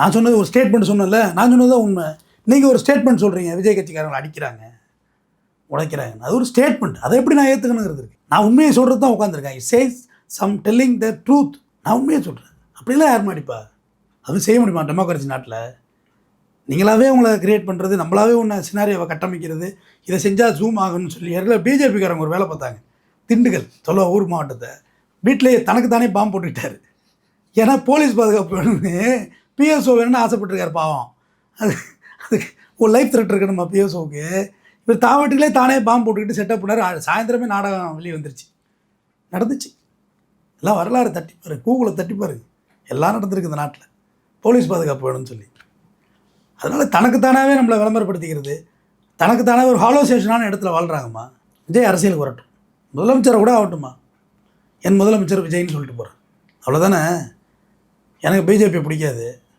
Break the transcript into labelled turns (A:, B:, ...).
A: நான் சொன்னது ஒரு ஸ்டேட்மெண்ட் சொன்னேன்ல நான் சொன்னது தான் உண்மை. நீங்கள் ஒரு ஸ்டேட்மெண்ட் சொல்கிறீங்க விஜய் கட்சிக்காரங்களை அடிக்கிறாங்க உடைக்கிறாங்க அது ஒரு ஸ்டேட்மெண்ட் அதை எப்படி நான் ஏற்றுக்கணுங்கிறது இருக்கு. நான் உண்மையை சொல்கிறது தான் உட்காந்துருக்கேன் says Sam telling the truth நான் உண்மையை சொல்கிறேன் அப்படிலாம் யார் மாடிப்பா அது செய்ய முடியுமா டெமோக்ரஸி நாட்டில்? நீங்களாவே உங்களை கிரியேட் பண்ணுறது நம்மளாவே ஒன்று சினாரியாவை கட்டமைக்கிறது இதை செஞ்சால் ஜூம் ஆகணும்னு சொல்லி ஏற்கனவே பிஜேபிக்காரங்க ஒரு வேலை பார்த்தாங்க. திண்டுக்கல் சொல்ல ஊர் மாவட்டத்தை. வீட்டிலேயே தனக்கு தானே பாம்பு போட்டுக்கிட்டாரு. ஏன்னா போலீஸ் பாதுகாப்பு வேணும்னு பிஎஸ்ஓ வேணும்னு ஆசைப்பட்டிருக்காரு பாவம். அது அதுக்கு ஒரு லைஃப் த்ரெட் இருக்கணுமா பிஎஸ்ஓவுக்கு இவர் தாவட்டிலே தானே பாம்பு போட்டுக்கிட்டு செட்டப் பண்ணார். சாயந்தரமே நாடகம் வெளியே வந்துருச்சு. நடந்துச்சு. எல்லாம் வரலாறு தட்டிப்பாரு கூகுளை தட்டி எல்லாம் நடந்திருக்கு இந்த நாட்டில். போலீஸ் பாதுகாப்பு வேணும்னு சொல்லி. அதனால் தனக்குத்தானாவே நம்மளை விளம்பரப்படுத்திக்கிறது. தனக்குத்தானே ஒரு ஹாலோ ஸ்டேஷனான இடத்துல வாழ்கிறாங்கம்மா விஜய் அரசியலுக்கு வரட்டும் முதலமைச்சரை கூட ஆகட்டுமா என் முதலமைச்சர் விஜய்னு சொல்லிட்டு போகிறேன் அவ்வளோதானே எனக்கு பிஜேபி பிடிக்காது.